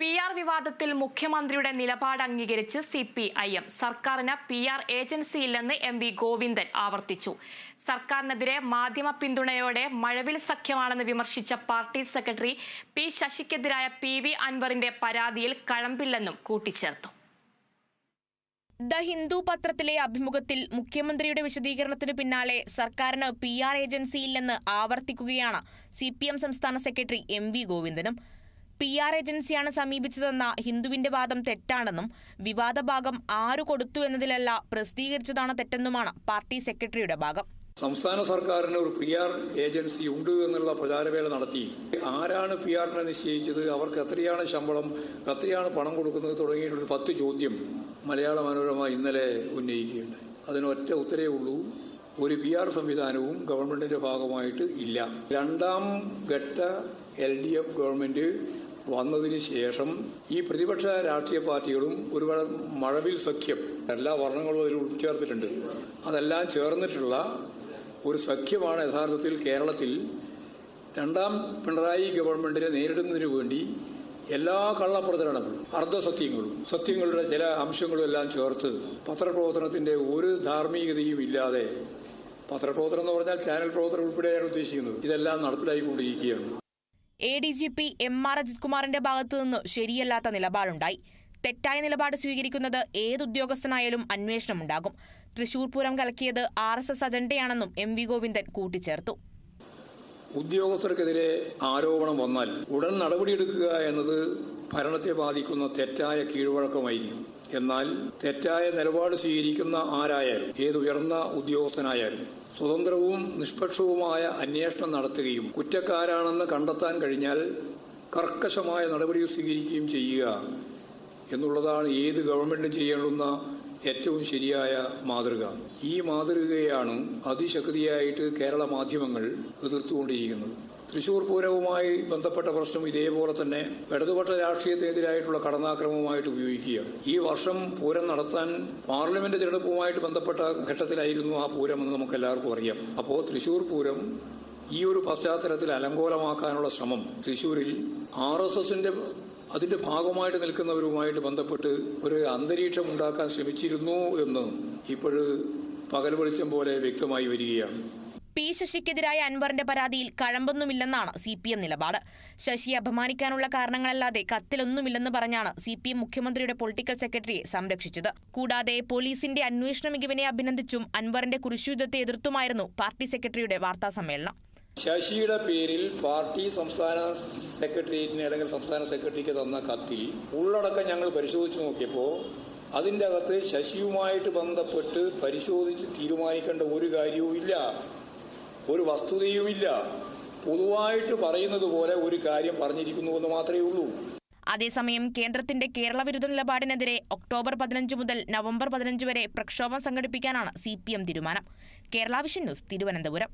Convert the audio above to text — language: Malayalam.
പി ആർ വിവാദത്തിൽ മുഖ്യമന്ത്രിയുടെ നിലപാട് അംഗീകരിച്ച് സി പി ഐ എം. സർക്കാരിന് പി ആർ ഏജൻസിയില്ലെന്ന് എം വി ഗോവിന്ദൻ ആവർത്തിച്ചു. സർക്കാരിനെതിരെ മാധ്യമ പിന്തുണയോടെ മഴവിൽ സഖ്യമാണെന്ന് വിമർശിച്ച പാർട്ടി സെക്രട്ടറി പി ശശിക്കെതിരായ പി വി അൻവറിന്റെ പരാതിയിൽ കഴമ്പില്ലെന്നും കൂട്ടിച്ചേർത്തു. ദ ഹിന്ദു പത്രത്തിലെ അഭിമുഖത്തിൽ മുഖ്യമന്ത്രിയുടെ വിശദീകരണത്തിനു പിന്നാലെ സർക്കാരിന് പി ആർ ഏജൻസിയില്ലെന്ന് ആവർത്തിക്കുകയാണ് സി പി എം സംസ്ഥാന സെക്രട്ടറി എം വി ഗോവിന്ദനും. പി ആർ ഏജൻസിയാണ് സമീപിച്ചതെന്ന ഹിന്ദുവിന്റെ വാദം തെറ്റാണെന്നും വിവാദ ഭാഗം ആരു കൊടുത്തു എന്നതിലല്ല പ്രസിദ്ധീകരിച്ചതാണ് തെറ്റെന്നുമാണ് പാർട്ടി സെക്രട്ടറിയുടെ ഭാഗം. സംസ്ഥാന സർക്കാരിന് ഒരു പി ആർ ഏജൻസി ഉണ്ട് എന്നുള്ള പ്രചാരവേല നടത്തി. ആരാണ് പി ആറിനെ നിശ്ചയിച്ചത്? അവർക്ക് എത്രയാണ് ശമ്പളം? എത്രയാണ് പണം കൊടുക്കുന്നത്? തുടങ്ങിയിട്ടുള്ള പത്ത് ചോദ്യം മലയാള മനോരമ ഇന്നലെ ഉന്നയിക്കുകയുണ്ടായി. അതിനൊറ്റ ഉത്തരേ ഉള്ളൂ. ഒരു പി ആർ സംവിധാനവും ഗവൺമെന്റിന്റെ ഭാഗമായിട്ട് ഇല്ല. രണ്ടാം ഘട്ട എൽ ഡി എഫ് ഗവൺമെന്റ് വന്നതിന് ശേഷം ഈ പ്രതിപക്ഷ രാഷ്ട്രീയ പാർട്ടികളും ഒരു മഴവിൽ സഖ്യം എല്ലാ വർണങ്ങളും അതിൽ ഉൾച്ചേർത്തിട്ടുണ്ട്. അതെല്ലാം ചേർന്നിട്ടുള്ള ഒരു സഖ്യമാണ് യഥാർത്ഥത്തിൽ കേരളത്തിൽ രണ്ടാം പിണറായി ഗവൺമെന്റിനെ നേരിടുന്നതിനു വേണ്ടി എല്ലാ കള്ളപ്രചരണങ്ങളും അർദ്ധസത്യങ്ങളും സത്യങ്ങളുടെ ചില അംശങ്ങളും എല്ലാം ചേർത്ത് പത്രപ്രവർത്തനത്തിന്റെ ഒരു ധാർമ്മികതയും ഇല്ലാതെ പത്രപ്രവർത്തനം എന്ന് പറഞ്ഞാൽ ചാനൽ പ്രവർത്തനം ഉൾപ്പെടെയാണ് ഉദ്ദേശിക്കുന്നത്. ഇതെല്ലാം നടപ്പിലായിക്കൊണ്ടിരിക്കുകയാണ്. A D G P M R Ajith കുമാറിന്റെ ഭാഗത്തു നിന്ന് ശരിയല്ലാത്ത നിലപാടുണ്ടായി. തെറ്റായ നിലപാട് സ്വീകരിക്കുന്നത് ഏതുദ്യോഗസ്ഥനായാലും അന്വേഷണമുണ്ടാകും. തൃശൂർ പൂരം കലക്കിയത് ആർ എസ് എസ് അജണ്ടയാണെന്നും എം വി ഗോവിന്ദൻ കൂട്ടിച്ചേർത്തു. ഉദ്യോഗസ്ഥർക്കെതിരെ ആരോപണം വന്നാൽ ഉടൻ നടപടിയെടുക്കുക എന്നത് ഭരണത്തെ ബാധിക്കുന്ന തെറ്റായ കീഴ്വഴക്കമായിരിക്കും. എന്നാൽ തെറ്റായ നിലപാട് സ്വീകരിക്കുന്ന ആരായാലും ഏതുയർന്ന ഉദ്യോഗസ്ഥനായാലും സ്വതന്ത്രവും നിഷ്പക്ഷവുമായ അന്വേഷണം നടത്തുകയും കുറ്റക്കാരാണെന്ന് കണ്ടെത്താൻ കഴിഞ്ഞാൽ കർക്കശമായ നടപടി സ്വീകരിക്കുകയും ചെയ്യുക എന്നുള്ളതാണ് ഏത് ഗവൺമെന്റും ചെയ്യേണ്ടുന്ന ഏറ്റവും ശരിയായ മാതൃക. ഈ മാതൃകയാണ് അതിശക്തിയായിട്ട് കേരള മാധ്യമങ്ങൾ എതിർത്തുകൊണ്ടിരിക്കുന്നത്. തൃശൂർ പൂരവുമായി ബന്ധപ്പെട്ട പ്രശ്നം ഇതേപോലെ തന്നെ ഇടതുപക്ഷ രാഷ്ട്രീയത്തിനെതിരായിട്ടുള്ള കടന്നാക്രമവുമായിട്ട് ഉപയോഗിക്കുക ഈ വർഷം പൂരം നടത്താൻ പാർലമെന്റ് തിരഞ്ഞെടുപ്പുമായിട്ട് ബന്ധപ്പെട്ട ഘട്ടത്തിലായിരുന്നു ആ പൂരം എന്ന് നമുക്ക് എല്ലാവർക്കും അറിയാം. അപ്പോൾ തൃശൂർ പൂരം ഈ ഒരു പശ്ചാത്തലത്തിൽ അലങ്കോലമാക്കാനുള്ള ശ്രമം തൃശൂരിൽ ആർ എസ് എസിന്റെ അതിന്റെ ഭാഗമായിട്ട് നിൽക്കുന്നവരുമായിട്ട് ബന്ധപ്പെട്ട് ഒരു അന്തരീക്ഷം ഉണ്ടാക്കാൻ ശ്രമിച്ചിരുന്നു എന്ന് ഇപ്പോഴ് പകൽ വെളിച്ചം പോലെ വ്യക്തമായി വരികയാണ്. പി ശശിക്കെതിരായ അൻവറിന്റെ പരാതിയിൽ കഴമ്പൊന്നുമില്ലെന്നാണ് സി പി എം നിലപാട്. ശശിയെ അപമാനിക്കാനുള്ള കാരണങ്ങളല്ലാതെ കത്തിലൊന്നുമില്ലെന്ന് പറഞ്ഞാണ് സി പി എം മുഖ്യമന്ത്രിയുടെ പൊളിറ്റിക്കൽ സെക്രട്ടറിയെ സംരക്ഷിച്ചത്. കൂടാതെ പോലീസിന്റെ അന്വേഷണ മികവിനെ അഭിനന്ദിച്ചും അൻവറിന്റെ കുരിശുയുദ്ധത്തെ എതിർത്തുമായിരുന്നു പാർട്ടി സെക്രട്ടറിയുടെ വാർത്താ സമ്മേളനം. ശശിയുടെ പേരിൽ പാർട്ടി സംസ്ഥാന സെക്രട്ടേറിയറ്റിന് അല്ലെങ്കിൽ സംസ്ഥാന സെക്രട്ടറിക്ക് തന്ന കത്തിൽ ഉള്ളടക്കം ഞങ്ങൾ പരിശോധിച്ചു നോക്കിയപ്പോൾ അതിന്റെ അകത്ത് ശശിയുമായിട്ട് ബന്ധപ്പെട്ട് പരിശോധിച്ച് തീരുമാനിക്കേണ്ട ഒരു കാര്യവും ഇല്ല ഒരു വസ്തുതയുമില്ല. പൊതുവായിട്ട് പറയുന്നത് പോലെ ഒരു കാര്യം പറഞ്ഞിരിക്കുന്നു എന്ന് മാത്രമേ ഉള്ളൂ. അതേസമയം കേന്ദ്രത്തിന്റെ കേരള വിരുദ്ധ നിലപാടിനെതിരെ ഒക്ടോബർ പതിനഞ്ച് മുതൽ നവംബർ പതിനഞ്ച് വരെ പ്രക്ഷോഭം സംഘടിപ്പിക്കാനാണ് സി തീരുമാനം. Kerala vision news Thiruvananthapuram.